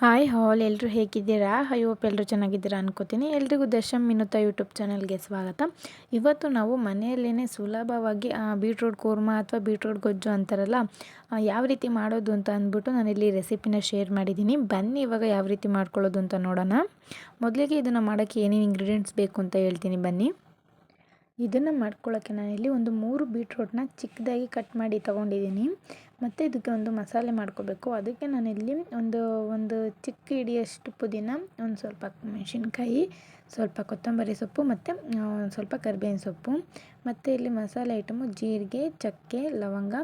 Hi ಹಾಲ್ ಎಲ್ಲರೂ ಹೇಗಿದ್ದೀರಾ? I hope ಎಲ್ಲರೂ ಚೆನ್ನಾಗಿದ್ದೀರಾ ಅನ್ಕೋತೀನಿ. ಎಲ್ರಿಗೂ ದಶಮ್ ಮಿನುತ ಯೂಟ್ಯೂಬ್ ಚಾನಲ್ಗೆ ಸ್ವಾಗತ. ಇವತ್ತು ನಾವು ಮನೆಯಲ್ಲೇ ಸುಲಭವಾಗಿ ಬೀಟ್ರೂಟ್ ಕೂರ್ಮ ಅಥವಾ ಬೀಟ್ರೂಟ್ ಗೊಜ್ಜು ಅಂತಾರಲ್ಲ ಯಾವ ರೀತಿ ಮಾಡೋದು ಅಂತ ಅಂದ್ಬಿಟ್ಟು ನಾನಿಲ್ಲಿ ರೆಸಿಪಿನ ಶೇರ್ ಮಾಡಿದ್ದೀನಿ. ಬನ್ನಿ ಇವಾಗ ಯಾವ ರೀತಿ ಮಾಡ್ಕೊಳ್ಳೋದು ಅಂತ ನೋಡೋಣ. ಮೊದಲಿಗೆ ಇದನ್ನು ಮಾಡೋಕ್ಕೆ ಏನೇನು ಇಂಗ್ರೀಡಿಯೆಂಟ್ಸ್ ಬೇಕು ಅಂತ ಹೇಳ್ತೀನಿ. ಬನ್ನಿ. ಇದನ್ನು ಮಾಡ್ಕೊಳ್ಳೋಕ್ಕೆ ನಾನಿಲ್ಲಿ ಒಂದು ಮೂರು ಬೀಟ್ರೋಟ್ನ ಚಿಕ್ಕದಾಗಿ ಕಟ್ ಮಾಡಿ ತೊಗೊಂಡಿದ್ದೀನಿ. ಮತ್ತು ಇದಕ್ಕೆ ಒಂದು ಮಸಾಲೆ ಮಾಡ್ಕೋಬೇಕು. ಅದಕ್ಕೆ ನಾನಿಲ್ಲಿ ಒಂದು ಒಂದು ಚಿಕ್ಕ ಹಿಡಿಯಷ್ಟು ಪುದೀನ, ಒಂದು ಸ್ವಲ್ಪ ಮೆಣಸಿನ್ಕಾಯಿ, ಸ್ವಲ್ಪ ಕೊತ್ತಂಬರಿ ಸೊಪ್ಪು ಮತ್ತು ಒಂದು ಸ್ವಲ್ಪ ಕರಿಬೇವಿನ ಸೊಪ್ಪು. ಮತ್ತು ಇಲ್ಲಿ ಮಸಾಲೆ ಐಟಮು ಜೀರಿಗೆ, ಚಕ್ಕೆ, ಲವಂಗ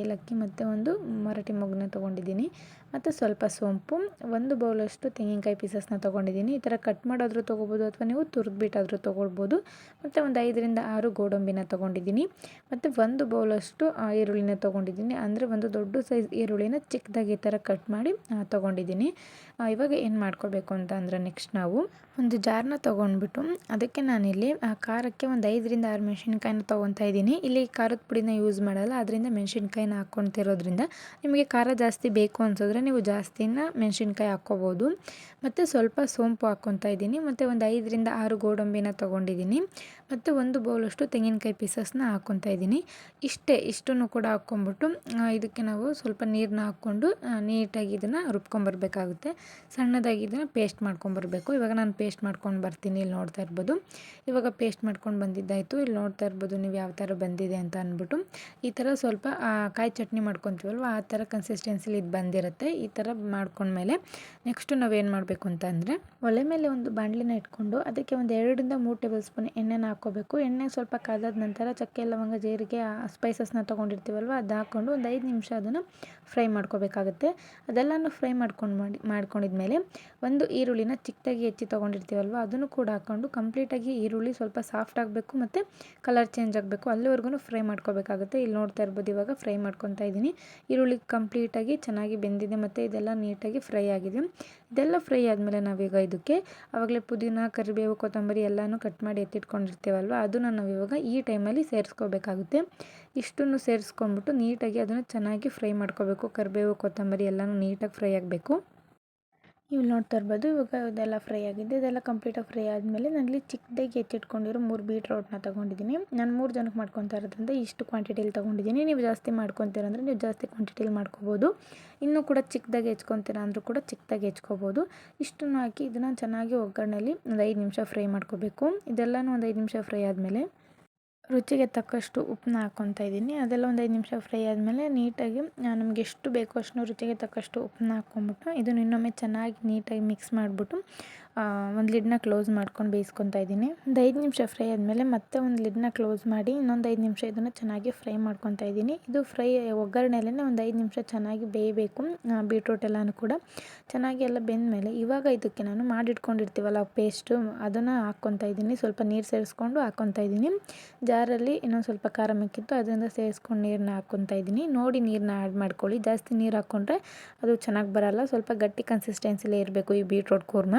ಏಲಕ್ಕಿ ಮತ್ತು ಒಂದು ಮರಾಠಿ ಮೊಗ್ಗನ್ನ ತೊಗೊಂಡಿದ್ದೀನಿ. ಮತ್ತು ಸ್ವಲ್ಪ ಸೋಂಪು, ಒಂದು ಬೌಲಷ್ಟು ತೆಂಗಿನಕಾಯಿ ಪೀಸಸ್ನ ತೊಗೊಂಡಿದ್ದೀನಿ. ಈ ಥರ ಕಟ್ ಮಾಡೋದ್ರೂ ತೊಗೋಬೋದು ಅಥವಾ ನೀವು ತುರಿದ್ಬಿಟ್ಟಾದರೂ ತೊಗೊಳ್ಬೋದು. ಮತ್ತು ಒಂದು ಐದರಿಂದ ಆರು ಗೋಡಂಬಿನ ತೊಗೊಂಡಿದ್ದೀನಿ. ಮತ್ತು ಒಂದು ಬೌಲಷ್ಟು ಈರುಳ್ಳಿನ ತೊಗೊಂಡಿದ್ದೀನಿ. ಅಂದರೆ ಒಂದು ದೊಡ್ಡ ಸೈಜ್ ಈರುಳ್ಳಿನ ಚಿಕ್ಕದಾಗಿ ಈ ಥರ ಕಟ್ ಮಾಡಿ ತೊಗೊಂಡಿದ್ದೀನಿ. ಇವಾಗ ಏನು ಮಾಡ್ಕೋಬೇಕು ಅಂತ ಅಂದರೆ ನೆಕ್ಸ್ಟ್ ನಾವು ಒಂದು ಜಾರ್ನ ತೊಗೊಂಡ್ಬಿಟ್ಟು ಅದಕ್ಕೆ ನಾನಿಲ್ಲಿ ಖಾರಕ್ಕೆ ಒಂದು ಐದರಿಂದ ಆರು ಮೆಣಸಿನ್ಕಾಯಿನ ತೊಗೊತಾ ಇದ್ದೀನಿ. ಇಲ್ಲಿ ಖಾರದ ಪುಡಿನ ಯೂಸ್ ಮಾಡಲ್ಲ ಅದರಿಂದ ಮೆಣಸಿನ್ಕಾಯಿನ ಹಾಕ್ಕೊತಿರೋದ್ರಿಂದ ನಿಮಗೆ ಖಾರ ಜಾಸ್ತಿ ಬೇಕು ಅನ್ಸಿದ್ರೆ ನೀವು ಜಾಸ್ತಿನ ಮೆಣಸಿನ್ಕಾಯಿ ಹಾಕ್ಕೋಬೋದು. ಮತ್ತು ಸ್ವಲ್ಪ ಸೋಂಪು ಹಾಕ್ಕೊತಾ ಇದ್ದೀನಿ. ಮತ್ತು ಒಂದು ಐದರಿಂದ ಆರು ಗೋಡಂಬಿನ ತೊಗೊಂಡಿದ್ದೀನಿ. ಮತ್ತು ಒಂದು ಬೌಲಷ್ಟು ತೆಂಗಿನಕಾಯಿ ಪೀಸಸ್ನ ಹಾಕ್ಕೊತಾ ಇದ್ದೀನಿ. ಇಷ್ಟೇ, ಇಷ್ಟನ್ನು ಕೂಡ ಹಾಕ್ಕೊಂಬಿಟ್ಟು ಇದಕ್ಕೆ ನಾವು ಸ್ವಲ್ಪ ನೀರನ್ನ ಹಾಕ್ಕೊಂಡು ನೀಟಾಗಿ ಇದನ್ನು ರುಬ್ಕೊಂಬರ್ಬೇಕಾಗುತ್ತೆ. ಸಣ್ಣದಾಗಿ ಇದನ್ನು ಪೇಸ್ಟ್ ಮಾಡ್ಕೊಂಬರ್ಬೇಕು. ಇವಾಗ ನಾನು ಪೇಸ್ಟ್ ಮಾಡ್ಕೊಂಡು ಬರ್ತೀನಿ ಇಲ್ಲಿ ನೋಡ್ತಾ ಇರ್ಬೋದು. ಇವಾಗ ಪೇಸ್ಟ್ ಮಾಡ್ಕೊಂಡು ಬಂದಿದ್ದಾಯಿತು. ಇಲ್ಲಿ ನೋಡ್ತಾ ಇರ್ಬೋದು ನೀವು ಯಾವ ಥರ ಬಂದಿದೆ ಅಂತ ಅಂದ್ಬಿಟ್ಟು ಈ ಥರ ಸ್ವಲ್ಪ ಕಾಯಿ ಚಟ್ನಿ ಮಾಡ್ಕೊತೀವಲ್ವ, ಆ ಥರ ಕನ್ಸಿಸ್ಟೆನ್ಸಿಲಿ ಇದು ಬಂದಿರುತ್ತೆ. ಈ ಥರ ಮಾಡ್ಕೊಂಡ್ಮೇಲೆ ನೆಕ್ಸ್ಟು ನಾವೇನು ಮಾಡಬೇಕು ಅಂತ ಅಂದರೆ, ಒಲೆ ಮೇಲೆ ಒಂದು ಬಾಣಲಿನ ಇಟ್ಕೊಂಡು ಅದಕ್ಕೆ ಒಂದು ಎರಡರಿಂದ ಮೂರು ಟೇಬಲ್ ಸ್ಪೂನ್ ಎಣ್ಣೆನ ಹಾಕ್ಕೋಬೇಕು. ಎಣ್ಣೆ ಸ್ವಲ್ಪ ಕಾದಾದ ನಂತರ ಚಕ್ಕೆ, ಲವಂಗ, ಜೀರಿಗೆ ಸ್ಪೈಸಸ್ನ ತೊಗೊಂಡಿರ್ತೀವಲ್ವ, ಅದು ಹಾಕ್ಕೊಂಡು ಒಂದು ಐದು ನಿಮಿಷ ಅದನ್ನು ಫ್ರೈ ಮಾಡ್ಕೋಬೇಕಾಗುತ್ತೆ. ಅದೆಲ್ಲನೂ ಫ್ರೈ ಮಾಡ್ಕೊಂಡು ಮಾಡಿ, ಮಾಡ್ಕೊಂಡಿದ್ಮೇಲೆ ಒಂದು ಈರುಳ್ಳಿನ ಚಿಕ್ಕದಾಗಿ ಹೆಚ್ಚಿ ತೊಗೊಂಡಿರ್ತೀವಲ್ವ, ಅದನ್ನು ಕೂಡ ಹಾಕ್ಕೊಂಡು ಕಂಪ್ಲೀಟಾಗಿ ಈರುಳ್ಳಿ ಸ್ವಲ್ಪ ಸಾಫ್ಟ್ ಆಗಬೇಕು ಮತ್ತು ಕಲರ್ ಚೇಂಜ್ ಆಗಬೇಕು. ಅಲ್ಲಿವರೆಗೂ ಫ್ರೈ ಮಾಡ್ಕೋಬೇಕಾಗುತ್ತೆ. ಇಲ್ಲಿ ನೋಡ್ತಾ ಇರ್ಬೋದು ಇವಾಗ ಫ್ರೈ ಮಾಡ್ಕೊತಾ ಇದ್ದೀನಿ. ಈರುಳ್ಳಿ ಕಂಪ್ಲೀಟಾಗಿ ಚೆನ್ನಾಗಿ ಬೆಂದಿದೆ ಮತ್ತು ಇದೆಲ್ಲ ನೀಟಾಗಿ ಫ್ರೈ ಆಗಿದೆ. ಇದೆಲ್ಲ ಫ್ರೈ ಆದಮೇಲೆ ನಾವೀಗ ಇದಕ್ಕೆ ಆವಾಗಲೇ ಪುದೀನ, ಕರಿಬೇವು, ಕೊತ್ತಂಬರಿ ಎಲ್ಲನೂ ಕಟ್ ಮಾಡಿ ಎತ್ತಿಟ್ಕೊಂಡಿರ್ತೀವಲ್ವ, ಅದನ್ನು ನಾವು ಇವಾಗ ಈ ಟೈಮಲ್ಲಿ ಸೇರಿಸ್ಕೋಬೇಕಾಗುತ್ತೆ. ಇಷ್ಟನ್ನು ಸೇರಿಸ್ಕೊಂಡ್ಬಿಟ್ಟು ನೀಟಾಗಿ ಅದನ್ನು ಚೆನ್ನಾಗಿ ಫ್ರೈ ಮಾಡ್ಕೋಬೇಕು. ಕರಿಬೇವು, ಕೊತ್ತಂಬರಿ ಎಲ್ಲನೂ ನೀಟಾಗಿ ಫ್ರೈ ಆಗಬೇಕು. ನೀವು ನೋಡ್ತಾ ಇರ್ಬೋದು, ಇವಾಗ ಇದೆಲ್ಲ ಫ್ರೈ ಆಗಿದೆ. ಇದೆಲ್ಲ ಕಂಪ್ಲೀಟಾಗಿ ಫ್ರೈ ಆದಮೇಲೆ ನಾನಿಲ್ಲಿ ಚಿಕ್ಕದಾಗಿ ಎತ್ತಿಟ್ಕೊಂಡಿರೋ ಮೂರು ಬೀಟ್ರೋಟ್ನ ತೊಗೊಂಡಿದ್ದೀನಿ. ನಾನು ಮೂರು ಜನಕ್ಕೆ ಮಾಡ್ಕೊತಾ ಇರೋದ್ರಿಂದ ಇಷ್ಟು ಕ್ವಾಂಟಿಟಿಲಿ ತೊಗೊಂಡಿದ್ದೀನಿ. ನೀವು ಜಾಸ್ತಿ ಮಾಡ್ಕೊತೀರಂದ್ರೆ ನೀವು ಜಾಸ್ತಿ ಕ್ವಾಂಟಿಟಿಲಿ ಮಾಡ್ಕೋಬೋದು. ಇನ್ನೂ ಕೂಡ ಚಿಕ್ಕದಾಗಿ ಹೆಚ್ಕೊತೀರ ಅಂದರೂ ಕೂಡ ಚಿಕ್ಕದಾಗಿ ಹೆಚ್ಕೋಬೋದು. ಇಷ್ಟನ್ನು ಹಾಕಿ ಇದನ್ನು ಚೆನ್ನಾಗಿ ಒಗ್ಗರಣೆಯಲ್ಲಿ ಒಂದು ಐದು ನಿಮಿಷ ಫ್ರೈ ಮಾಡ್ಕೋಬೇಕು. ಇದೆಲ್ಲನೂ ಒಂದು ಐದು ನಿಮಿಷ ಫ್ರೈ ಆದಮೇಲೆ ರುಚಿಗೆ ತಕ್ಕಷ್ಟು ಉಪ್ಪನ್ನ ಹಾಕ್ಕೊತಾ ಇದ್ದೀನಿ. ಅದೆಲ್ಲ ಒಂದು ಐದು ನಿಮಿಷ ಫ್ರೈ ಆದಮೇಲೆ ನೀಟಾಗಿ ನಮಗೆ ಎಷ್ಟು ಬೇಕೋ ಅಷ್ಟು ರುಚಿಗೆ ತಕ್ಕಷ್ಟು ಉಪ್ಪನ್ನ ಹಾಕ್ಕೊಂಬಿಟ್ಟು ಇದನ್ನು ಇನ್ನೊಮ್ಮೆ ಚೆನ್ನಾಗಿ ನೀಟಾಗಿ ಮಿಕ್ಸ್ ಮಾಡಿಬಿಟ್ಟು ಒಂದು ಲಿಡ್ನ ಕ್ಲೋಸ್ ಮಾಡ್ಕೊಂಡು ಬೇಯಿಸ್ಕೊತಾ ಇದ್ದೀನಿ. ಒಂದು ಐದು ನಿಮಿಷ ಫ್ರೈ ಆದಮೇಲೆ ಮತ್ತೆ ಒಂದು ಲಿಡ್ನ ಕ್ಲೋಸ್ ಮಾಡಿ ಇನ್ನೊಂದು ಐದು ನಿಮಿಷ ಇದನ್ನು ಚೆನ್ನಾಗಿ ಫ್ರೈ ಮಾಡ್ಕೊತಾ ಇದ್ದೀನಿ. ಇದು ಫ್ರೈ ಒಗ್ಗರಣೆಯಲ್ಲೇ ಒಂದು ಐದು ನಿಮಿಷ ಚೆನ್ನಾಗಿ ಬೇಯಬೇಕು ಬೀಟ್ರೂಟ್ ಎಲ್ಲನೂ ಕೂಡ. ಚೆನ್ನಾಗಿ ಎಲ್ಲ ಬೆಂದಮೇಲೆ ಇವಾಗ ಇದಕ್ಕೆ ನಾನು ಮಾಡಿಟ್ಕೊಂಡಿರ್ತೀವಲ್ಲ ಪೇಸ್ಟು ಅದನ್ನು ಹಾಕ್ಕೊತಾ ಇದ್ದೀನಿ. ಸ್ವಲ್ಪ ನೀರು ಸೇರಿಸ್ಕೊಂಡು ಹಾಕ್ಕೊತಾ ಇದ್ದೀನಿ. ಜಾರಲ್ಲಿ ಇನ್ನೊಂದು ಸ್ವಲ್ಪ ಖಾರ ಮಿಕ್ಕಿತ್ತು ಅದರಿಂದ ಸೇರಿಸ್ಕೊಂಡು ನೀರನ್ನ ಹಾಕ್ಕೊತಾ ಇದ್ದೀನಿ. ನೋಡಿ ನೀರನ್ನ ಆ್ಯಡ್ ಮಾಡ್ಕೊಳ್ಳಿ. ಜಾಸ್ತಿ ನೀರು ಹಾಕ್ಕೊಂಡ್ರೆ ಅದು ಚೆನ್ನಾಗಿ ಬರೋಲ್ಲ. ಸ್ವಲ್ಪ ಗಟ್ಟಿ ಕನ್ಸಿಸ್ಟೆನ್ಸಿಲೇ ಇರಬೇಕು ಈ ಬೀಟ್ರೋಟ್ ಕೂರ್ಮ.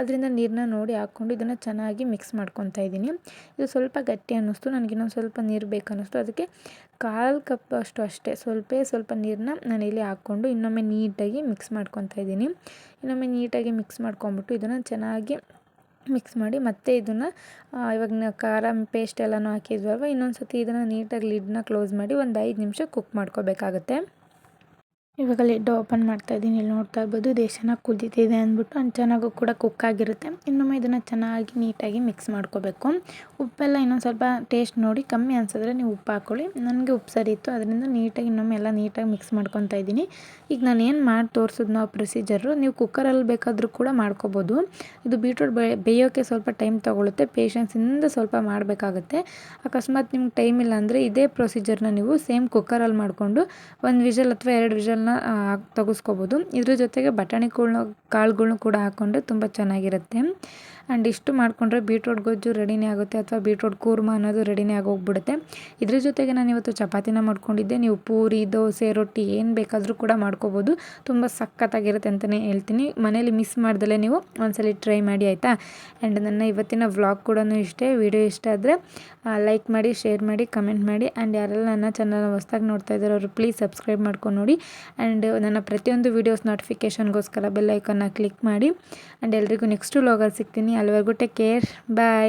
ಅದರಿಂದ ನೀರನ್ನ ನೋಡಿ ಹಾಕ್ಕೊಂಡು ಇದನ್ನು ಚೆನ್ನಾಗಿ ಮಿಕ್ಸ್ ಮಾಡ್ಕೊತಾ ಇದ್ದೀನಿ. ಇದು ಸ್ವಲ್ಪ ಗಟ್ಟಿ ಅನ್ನಿಸ್ತು, ನನಗೆ ಇನ್ನೊಂದು ಸ್ವಲ್ಪ ನೀರು ಬೇಕು ಅನ್ನಿಸ್ತು. ಅದಕ್ಕೆ ಕಾಲು ಕಪ್ ಅಷ್ಟು ಅಷ್ಟೇ, ಸ್ವಲ್ಪ ಸ್ವಲ್ಪ ನೀರನ್ನ ನಾನು ಇಲ್ಲಿ ಹಾಕ್ಕೊಂಡು ಇನ್ನೊಮ್ಮೆ ನೀಟಾಗಿ ಮಿಕ್ಸ್ ಮಾಡ್ಕೊತಾ ಇದ್ದೀನಿ. ಇನ್ನೊಮ್ಮೆ ನೀಟಾಗಿ ಮಿಕ್ಸ್ ಮಾಡ್ಕೊಂಬಿಟ್ಟು ಇದನ್ನು ಚೆನ್ನಾಗಿ ಮಿಕ್ಸ್ ಮಾಡಿ ಮತ್ತೆ ಇದನ್ನು ಇವಾಗ ಖಾರ ಪೇಸ್ಟ್ ಎಲ್ಲನೂ ಹಾಕಿದ್ವಲ್ವ ಇನ್ನೊಂದು ಸತಿ ಇದನ್ನು ನೀಟಾಗಿ ಲಿಡ್ನ ಕ್ಲೋಸ್ ಮಾಡಿ ಒಂದು ಐದು ನಿಮಿಷ ಕುಕ್ ಮಾಡ್ಕೋಬೇಕಾಗತ್ತೆ. ಇವಾಗ ಲಿಡ್ ಓಪನ್ ಮಾಡ್ತಾ ಇದ್ದೀನಿ. ಇಲ್ಲಿ ನೋಡ್ತಾ ಇರ್ಬೋದು ಇದು ಚೆನ್ನಾಗಿ ಕುದೀತಿದೆ ಅಂದ್ಬಿಟ್ಟು ಅದು ಚೆನ್ನಾಗೂ ಕೂಡ ಕುಕ್ ಆಗಿರುತ್ತೆ. ಇನ್ನೊಮ್ಮೆ ಇದನ್ನು ಚೆನ್ನಾಗಿ ನೀಟಾಗಿ ಮಿಕ್ಸ್ ಮಾಡ್ಕೋಬೇಕು. ಉಪ್ಪೆಲ್ಲ ಇನ್ನೊಂದು ಸ್ವಲ್ಪ ಟೇಸ್ಟ್ ನೋಡಿ ಕಮ್ಮಿ ಅನಿಸಿದ್ರೆ ನೀವು ಉಪ್ಪು ಹಾಕ್ಕೊಳ್ಳಿ ನನಗೆ ಉಪ್ಪು ಸರಿ ಇತ್ತು, ಅದರಿಂದ ನೀಟಾಗಿ ಇನ್ನೊಮ್ಮೆ ಎಲ್ಲ ನೀಟಾಗಿ ಮಿಕ್ಸ್ ಮಾಡ್ಕೊತಾ ಇದ್ದೀನಿ. ಈಗ ನಾನು ಏನು ಮಾಡಿ ತೋರಿಸಿದ್ನೋ ಪ್ರೊಸೀಜರು ನೀವು ಕುಕ್ಕರಲ್ಲಿ ಬೇಕಾದರೂ ಕೂಡ ಮಾಡ್ಕೋಬೋದು. ಇದು ಬೀಟ್ರೂಟ್ ಬೇಯೋಕ್ಕೆ ಸ್ವಲ್ಪ ಟೈಮ್ ತೊಗೊಳುತ್ತೆ. ಪೇಷನ್ಸಿಂದ ಸ್ವಲ್ಪ ಮಾಡಬೇಕಾಗುತ್ತೆ. ಅಕಸ್ಮಾತ್ ನಿಮ್ಗೆ ಟೈಮ್ ಇಲ್ಲ ಅಂದರೆ ಇದೇ ಪ್ರೊಸೀಜರ್ನ ನೀವು ಸೇಮ್ ಕುಕ್ಕರಲ್ಲಿ ಮಾಡಿಕೊಂಡು ಒಂದು ವಿಷಲ್ ಅಥವಾ ಎರಡು ವಿಷಲ್ ತೆಗೆಸ್ಕೋಬೋದು. ಇದ್ರ ಜೊತೆಗೆ ಬಟಾಣಿ ಕಾಳುಗಳ್ನ ಕೂಡ ಹಾಕ್ಕೊಂಡ್ರೆ ತುಂಬ ಚೆನ್ನಾಗಿರುತ್ತೆ. ಆ್ಯಂಡ್ ಇಷ್ಟು ಮಾಡಿಕೊಂಡ್ರೆ ಬೀಟ್ರೋಟ್ ಗೊಜ್ಜು ರೆಡಿನೇ ಆಗುತ್ತೆ ಅಥವಾ ಬೀಟ್ರೋಟ್ ಕೂರ್ಮ ಅನ್ನೋದು ರೆಡಿನೇ ಆಗೋಗ್ಬಿಡುತ್ತೆ. ಇದ್ರ ಜೊತೆಗೆ ನಾನು ಇವತ್ತು ಚಪಾತಿನ ಮಾಡ್ಕೊಂಡಿದ್ದೆ. ನೀವು ಪೂರಿ, ದೋಸೆ, ರೊಟ್ಟಿ ಏನು ಬೇಕಾದರೂ ಕೂಡ ಮಾಡ್ಕೋಬೋದು. ತುಂಬ ಸಖತ್ತಾಗಿರುತ್ತೆ ಅಂತಲೇ ಹೇಳ್ತೀನಿ. ಮನೇಲಿ ಮಿಸ್ ಮಾಡ್ದಲೇ ನೀವು ಒಂದ್ಸಲ ಟ್ರೈ ಮಾಡಿ, ಆಯಿತಾ? ಆ್ಯಂಡ್ ನನ್ನ ಇವತ್ತಿನ ವ್ಲಾಗ್ ಕೂಡ ಇಷ್ಟೇ. ವಿಡಿಯೋ ಇಷ್ಟ ಆದರೆ ಲೈಕ್ ಮಾಡಿ, ಶೇರ್ ಮಾಡಿ, ಕಮೆಂಟ್ ಮಾಡಿ. ಆ್ಯಂಡ್ ಯಾರೆಲ್ಲ ನನ್ನ ಚಾನಲ್ ಹೊಸ್ದಾಗಿ ನೋಡ್ತಾ ಇದ್ದಾರೆ ಅವರು ಪ್ಲೀಸ್ ಸಬ್ಸ್ಕ್ರೈಬ್ ಮಾಡ್ಕೊಂಡು ನೋಡಿ. ಆ್ಯಂಡ್ ನನ್ನ ಪ್ರತಿಯೊಂದು ವೀಡಿಯೋಸ್ ನೋಟಿಫಿಕೇಷನ್ಗೋಸ್ಕರ ಬೆಲ್ ಐಕನ್ನ ಕ್ಲಿಕ್ ಮಾಡಿ. ಆ್ಯಂಡ್ ಎಲ್ರಿಗೂ ನೆಕ್ಸ್ಟ್ ವ್ಲಾಗಲ್ಲಿ ಸಿಗ್ತೀನಿ. আমি আলু আর গুড টেক কেয়ার বাই